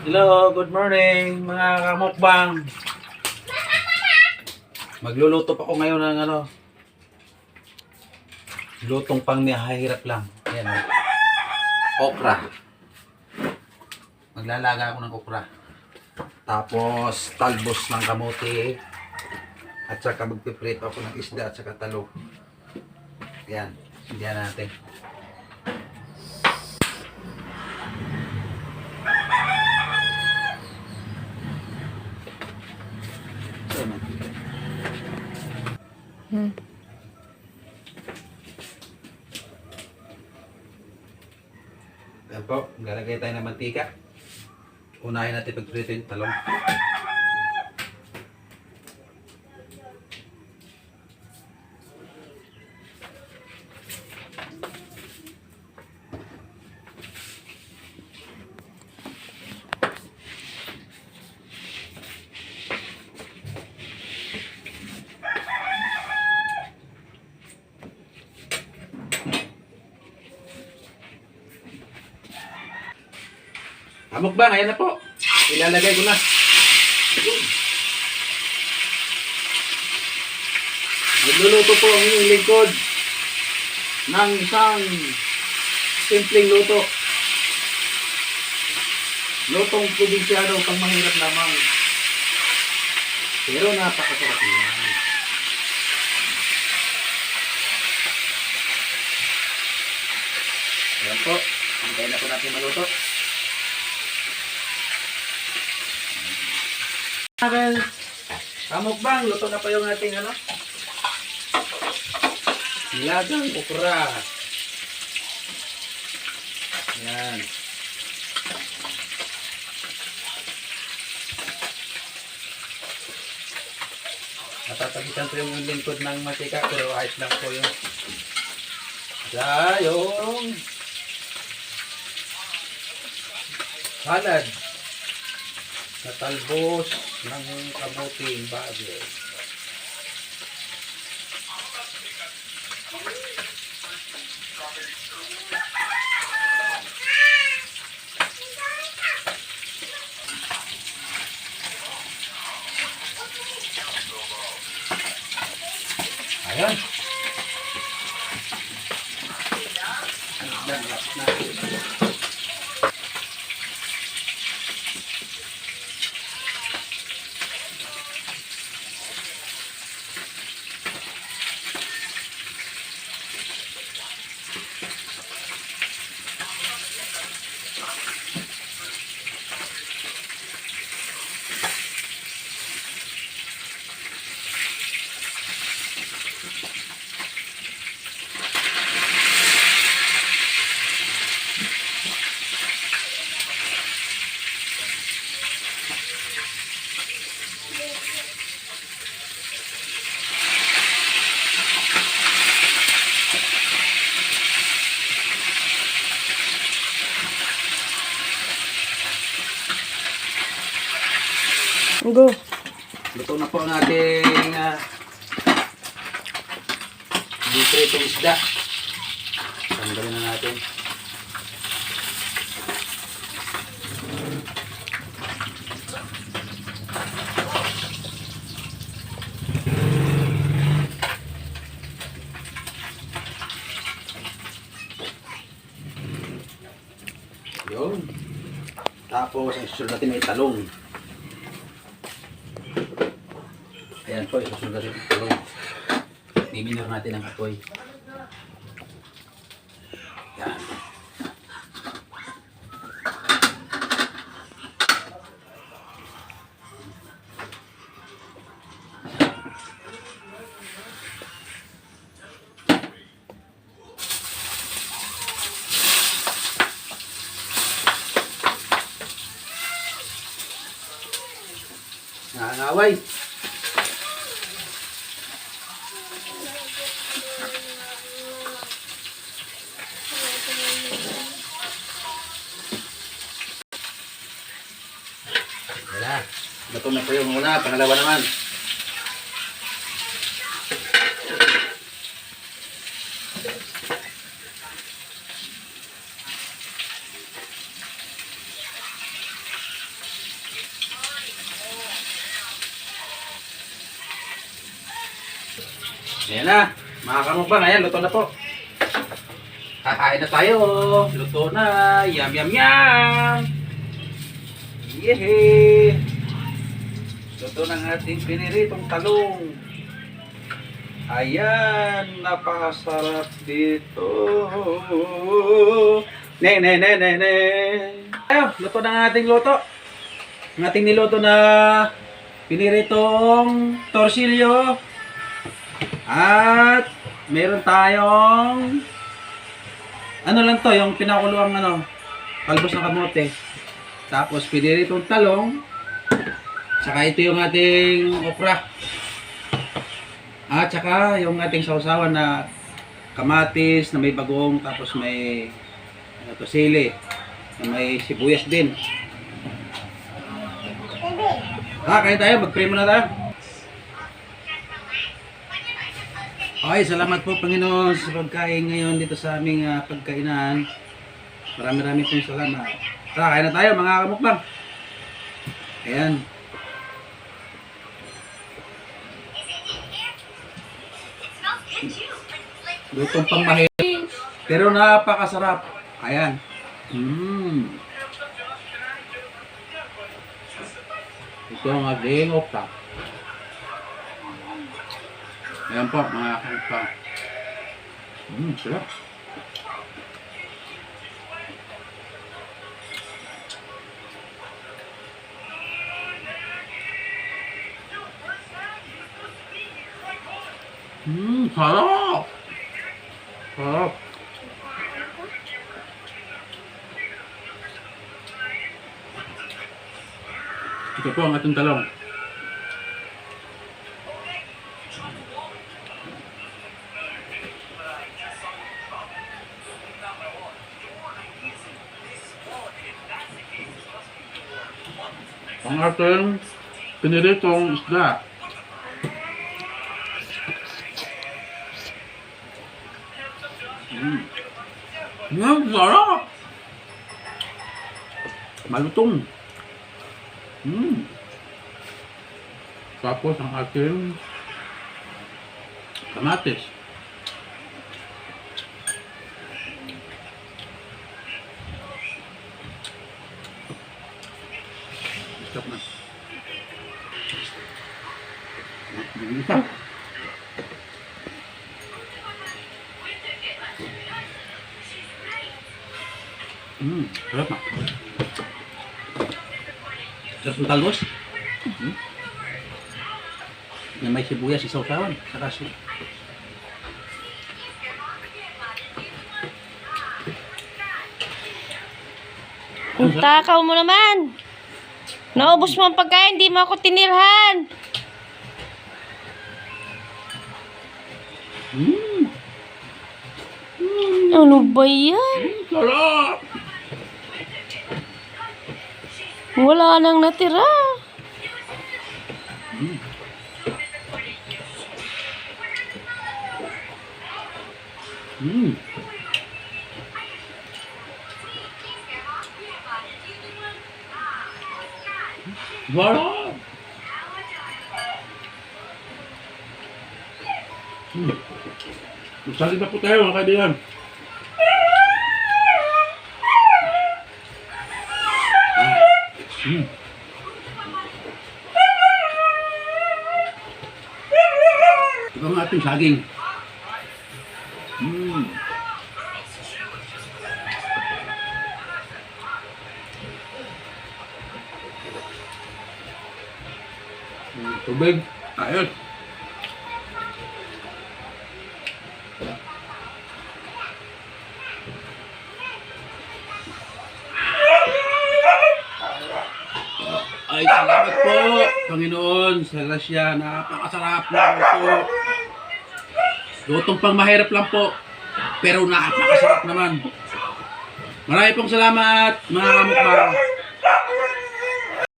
Hello, good morning mga kamukbang. Magluluto pa ako ngayon ng ano. Lutong pang nihahirap lang. Ayan o. Okra. Maglalaga ako ng okra. Tapos talbos ng kamote. At saka magpiprito ako ng isda at saka talong. Ayan. Sindihan natin. Hmm. Ayan po, lalagay tayo ng mantika. Unahin natin pagprito yung talong. Amok bang, ayan na po. Ilalagay ko na. Nagluluto po ang inyong lingkod ng isang simpleng luto. Lutong probinsyano pang mahirap lamang. Pero napakasarap niyan. Ayan po. Hintayin na po natin maluto. Aral. Kamukbang, luto na pa yung ating ano? Nilagang okra. Yan. Natatagitan ko yung lingkod ng matika pero ayos lang po yung Dayong salad na talbos ng kamuting bagay. Ayan. Ayan, last na. Go. Luto na po ang ating uh, itong isda. Tanggalin na natin. Yun. Tapos, ang susunod natin ay talong. Ayan po, isusunod ang talong. Miminor natin ang apoy. Yan. Nakangaway. Gutom na po yung una. Pangalawa naman. Ayan na, mga kamukbang, ayan, luto na po. Kakain na tayo. Luto na. Yum, yum, yum. Yehey. Luto ng ating piniritong talong. Ayan, napakasarap dito. Ne, ne, ne, ne, ne. Ayun, luto ng ating luto. Ang ating niluto na piniritong torsilyo. At meron tayong ano lang to, yung pinakuluang ano, kalbos ng kamote. Tapos piniritong talong. Saka ito yung ating okra. At saka yung ating sausawan na kamatis na may bagong tapos may ano sili na may sibuyas din. Ah, kain tayo, mag-pray muna tayo. Okay, salamat po Panginoon sa pagkain ngayon dito sa aming ah, pagkainan. Marami-rami pong salamat. Tara, kain na tayo mga kamukbang. Ayan. Lutong pang mahirap. Pero napakasarap. Ayan. Mmm. Ito ang ating okta. Ayan po, mga kamukbang. Mmm, sarap. Mmm! Sarap. Ito po ang atong talong. Ang ating piniritong isda. Mm. Yan, sarap! Malutong. Mm. Tapos ang ating kamatis. Stop na. Yung isa. Mm, sarap na. Ng talbos. Mm. Na may sibuyas, isaw tawan. Saka si... Ang takaw mo naman. Naubos mo ang pagkain, di mo ako tinirhan. Mm, Ano ba yan? sarap! Wala nang natira. Mm. Mm. Sarap! Mm. Magsalit na po tayo mga kaibigan. Mm. Ito ang ating saging. Mm. Mm, Tubig. Ayos. Panginoon, sa grasya. Napakasarap na ito. Lutong pang mahirap lang po, pero napakasarap naman. Marami pong salamat, mga kamukbang.